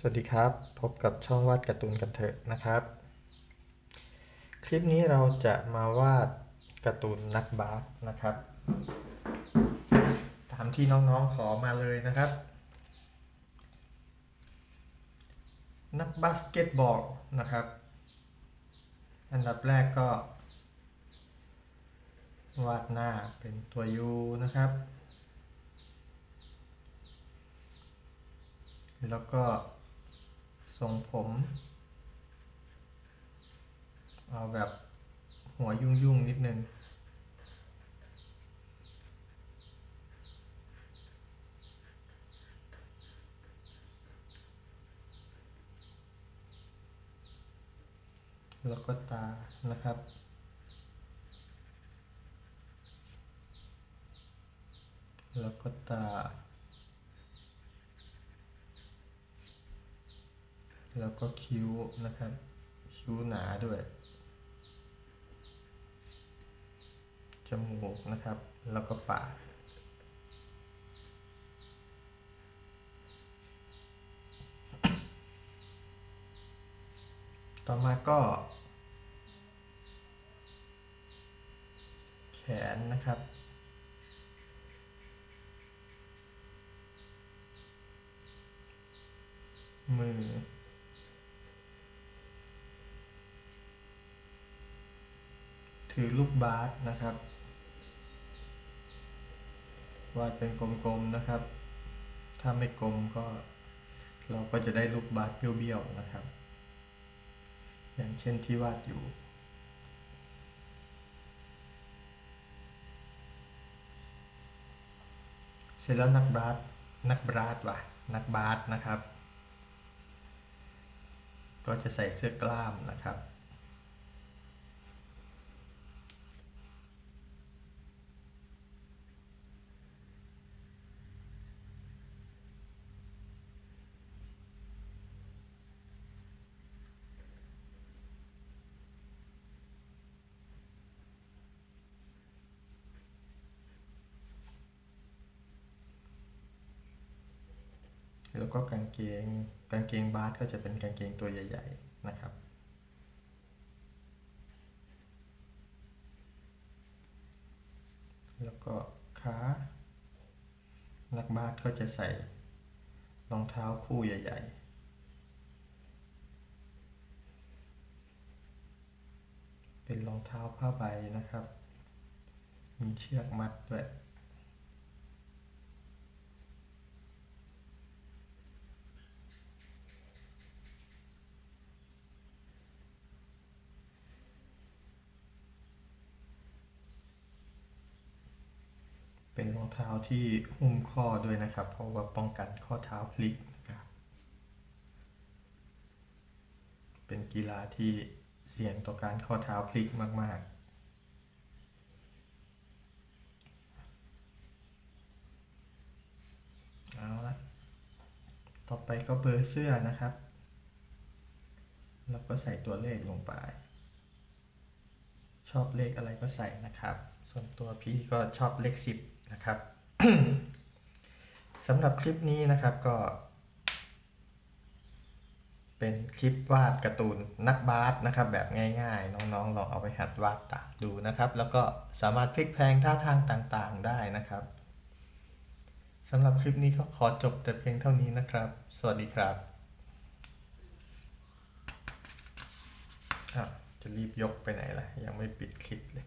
สวัสดีครับ พบกับช่องวาดการ์ตูนกันเถอะนะครับ คลิปนี้เราจะมาวาดการ์ตูนนักบาสนะครับ ตามที่น้องๆขอมาเลยนะครับ นักบาสเกตบอลนะครับ อันดับแรกก็ วาดหน้าเป็นตัวยูนะครับแล้วก็ ทรงผม เอาแบบหัวยุ่งยุ่งๆนิดนึง แล้วก็ตานะครับแล้วก็ตา แล้วก็คิ้วนะครับ คิ้วหนาด้วย จมูกนะครับ แล้วก็ปากต่อมาก็ แขนนะครับ มือ ถือลูกบาสนะครับ วาดเป็นกลมๆนะครับ ถ้าไม่กลมก็เราก็จะได้ลูกบาสเบี้ยวๆนะครับ อย่างเช่นที่วาดอยู่เสร็จแล้วนักบาสนักบาสว่ะนักบาสนะครับ ก็จะใส่เสื้อกล้ามนะครับ แล้วก็กางเกงกางเกงบาสก็จะเป็นกางเกงตัวใหญ่ ๆนะครับ แล้วก็ขานักบาสก็จะใส่รองเท้าคู่ใหญ่ ๆเป็นรองเท้าผ้าใบนะครับ มีเชือกมัดด้วย เป็นรองเท้าที่หุ้มข้อด้วยนะครับ เพราะว่าป้องกันข้อเท้าพลิกนะครับเป็นกีฬาที่เสี่ยงต่อการข้อเท้าพลิกมาก ๆเอาละต่อไปก็เบอร์เสื้อนะครับ แล้วก็ใส่ตัวเลขลงไป ชอบเลขอะไรก็ใส่นะครับ ส่วนตัวพี่ก็ชอบเลขสิบ นะครับสำหรับคลิปนี้นะครับก็ เป็นคลิปวาดการ์ตูนนักบาสนะครับ แบบง่ายๆ น้องๆลองเอาไปหัดวาดตามดูนะครับ แล้วก็สามารถพลิกแพลงท่าทางต่างๆได้นะครับสำหรับคลิปนี้ก็ขอจบแต่เพียงเท่านี้นะครับ สวัสดีครับจะรีบยกไปไหนล่ะ ยังไม่ปิดคลิปเลย